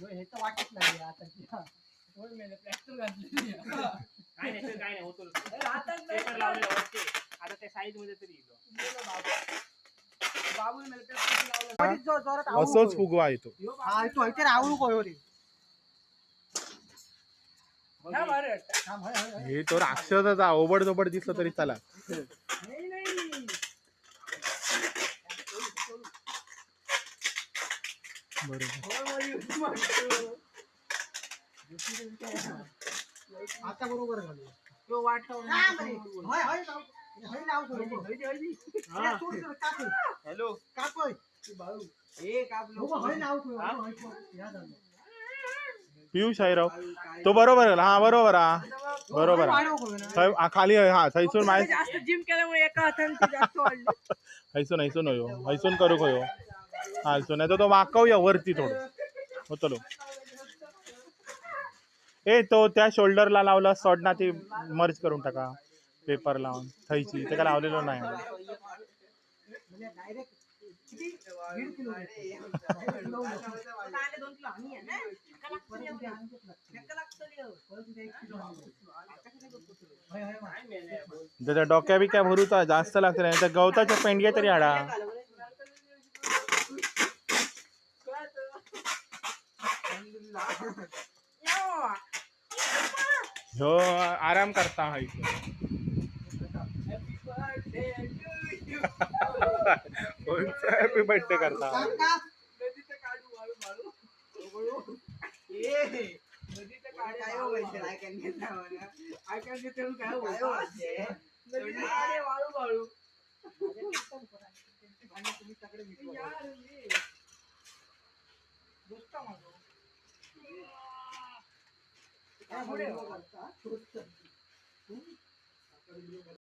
ह्याचं वाटत नाही आता. दोन महिने प्लॅस्टर घातलेली काय नाही sir, काय नाही होतो पेपर लावलेला वरती आता त्या साईजमध्ये तरी येईल बाबू. जोरात असंच फुगवा येतो. हा तो इथे राहू नको रे. थांब, हय, हय, हय. हे तो राक्षसच. ओबड जोबड दिसलं तरी चला नाही बरोबर आता बरोबर झालं. तो काप. हॅलो. काप हय. हो. पियुष आहे राव तो बरोबर आहे. हा बरोबर हा बरोबर हा हा, खाली हा थैसून माय जास्त जिम केल्यामुळे एका हाताने वाढलं. हैसून हैसून होयो हैसून करू होयो हा हैसून नाही तर तो वाकवूया वरती थोडं. होतलो ए तो त्या शोल्डरला लावला सॉड ना ती मर्ज करून टाका. पेपर लावून थैची ते काय लावलेलं नाही. त्याच्या डोक्या बिक्या भरूचा जास्त लागते नाही. तर गवताच्या पेंडग्या तरी आडा हो आराम करता हा कोणचा बर्थडे करता दोस्ता माझं 아, 그래요. 좋다.